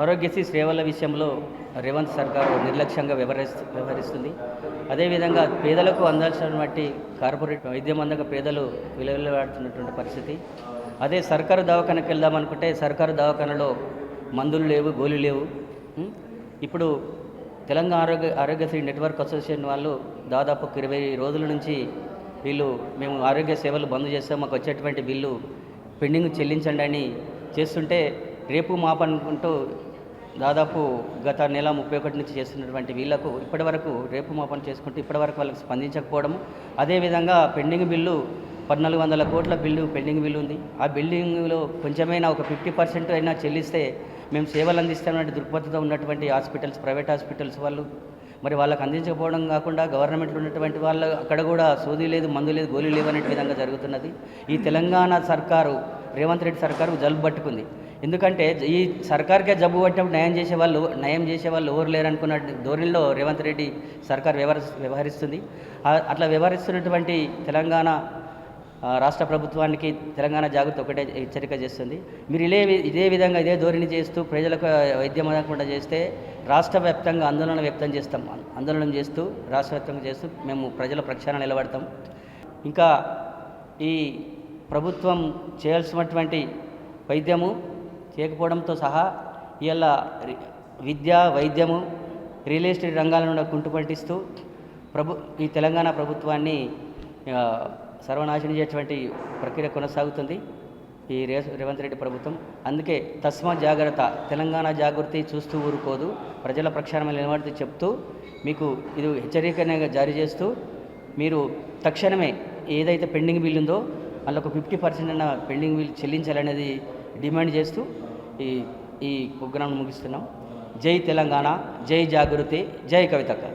ఆరోగ్యశ్రీ సేవల విషయంలో రేవంత్ సర్కారు నిర్లక్ష్యంగా వ్యవహరిస్తు వ్యవహరిస్తుంది. అదేవిధంగా పేదలకు అందాల్సినటువంటి కార్పొరేట్ వైద్యం అందక పేదలు విలువలాడుతున్నటువంటి పరిస్థితి. అదే సర్కారు దవాఖానకి వెళ్దామనుకుంటే సర్కారు దవాఖానలో మందులు లేవు గోళీలు లేవు. ఇప్పుడు తెలంగాణ ఆరోగ్య ఆరోగ్యశ్రీ నెట్వర్క్ అసోసియేషన్ వాళ్ళు దాదాపు ఇరవై రోజుల నుంచి వీళ్ళు మేము ఆరోగ్య సేవలు బంద్ చేస్తాం మాకు వచ్చేటువంటి బిల్లు పెండింగ్ చెల్లించండి అని చేస్తుంటే రేపు మాపనుకుంటూ దాదాపు గత నెల ముప్పై ఒకటి నుంచి చేస్తున్నటువంటి వీళ్ళకు ఇప్పటివరకు రేపు మాపన చేసుకుంటూ ఇప్పటివరకు వాళ్ళకి స్పందించకపోవడం అదేవిధంగా పెండింగ్ బిల్లు పద్నాలుగు వందల కోట్ల బిల్లు పెండింగ్ బిల్లు ఉంది. ఆ బిల్డింగ్లో కొంచెమైనా ఒక ఫిఫ్టీ పర్సెంట్ అయినా చెల్లిస్తే మేము సేవలు అందిస్తామనే దృక్పథంతో ఉన్నటువంటి హాస్పిటల్స్ ప్రైవేట్ హాస్పిటల్స్ వాళ్ళు మరి వాళ్ళకి అందించకపోవడం కాకుండా గవర్నమెంట్లో ఉన్నటువంటి వాళ్ళు అక్కడ కూడా సోది లేదు మందు లేదు గోళీ లేవు అనే విధంగా జరుగుతున్నది. ఈ తెలంగాణ సర్కారు రేవంత్ రెడ్డి సర్కారు జలుబు పట్టుకుంది. ఎందుకంటే ఈ సర్కార్కే జబ్బు పట్టినప్పుడు నయం చేసే వాళ్ళు నయం చేసే వాళ్ళు ఎవరు లేరు అనుకున్న ధోరణిలో రేవంత్ రెడ్డి సర్కార్ వ్యవహరి వ్యవహరిస్తుంది. అట్లా వ్యవహరిస్తున్నటువంటి తెలంగాణ రాష్ట్ర ప్రభుత్వానికి తెలంగాణ జాగ్రత్త ఒకటే హెచ్చరిక చేస్తుంది. మీరు ఇదే వి- ఇదే విధంగా ఇదే ధోరణి చేస్తూ ప్రజలకు వైద్యం అందకుండా చేస్తే రాష్ట్ర వ్యాప్తంగా ఆందోళన వ్యక్తం చేస్తాం. ఆందోళన చేస్తూ రాష్ట్ర వ్యాప్తంగా చేస్తూ మేము ప్రజల ప్రక్షాళన నిలబడతాం. ఇంకా ఈ ప్రభుత్వం చేయాల్సినటువంటి వైద్యము చేయకపోవడంతో సహా ఇవాళ విద్య వైద్యము రియల్ ఎస్టేట్ రంగాలను కుంటుపట్టిస్తూ ప్రభు ఈ తెలంగాణ ప్రభుత్వాన్ని సర్వనాశనం చేసేటువంటి ప్రక్రియ కొనసాగుతుంది ఈ రే రేవంత్ రెడ్డి ప్రభుత్వం. అందుకే తస్మా జాగ్రత్త తెలంగాణ జాగృతి చూస్తూ ఊరుకోదు. ప్రజల ప్రక్షాళన నిలబడితే చెప్తూ మీకు ఇది హెచ్చరికగా జారీ చేస్తూ మీరు తక్షణమే ఏదైతే పెండింగ్ బిల్ ఉందో అందులో ఒక ఫిఫ్టీ పర్సెంట్ అన్న పెండింగ్ బిల్ చెల్లించాలనేది డిమాండ్ చేస్తూ ఈ ఈ ప్రోగ్రాం ముగిస్తున్నాం. జై తెలంగాణ జై జాగృతి జై కవితక్క.